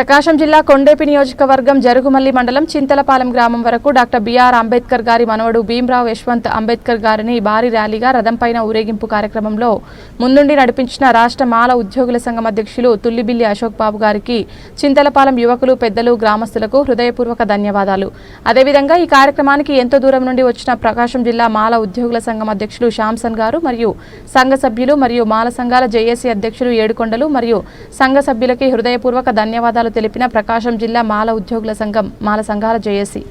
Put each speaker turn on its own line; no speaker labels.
ప్రకాశం జిల్లా కొండేపి నియోజకవర్గం జరుగుమల్లి మండలం చింతలపాలెం గ్రామం వరకు డాక్టర్ బిఆర్ అంబేద్కర్ గారి మనవడు భీమ్రావ్ యశ్వంత్ అంబేద్కర్ గారిని భారీ ర్యాలీగా రథంపైన ఊరేగింపు కార్యక్రమంలో ముందుండి నడిపించిన రాష్ట్ర మాల ఉద్యోగుల సంఘం అధ్యక్షులు తుల్లిబిల్లి అశోక్ బాబు గారికి చింతలపాలెం యువకులు పెద్దలు గ్రామస్తులకు హృదయపూర్వక ధన్యవాదాలు. అదేవిధంగా ఈ కార్యక్రమానికి ఎంతో దూరం నుండి వచ్చిన ప్రకాశం జిల్లా మాల ఉద్యోగుల సంఘం అధ్యక్షులు శాంసన్ గారు మరియు సంఘ సభ్యులు మరియు మాల సంఘాల జేఏసీ అధ్యక్షులు ఏడుకొండలు మరియు సంఘ సభ్యులకి హృదయపూర్వక ధన్యవాదాలు తెలిపిన ప్రకాశం జిల్లా మాల ఉద్యోగుల సంఘం మాల సంఘాల జేఏసీ.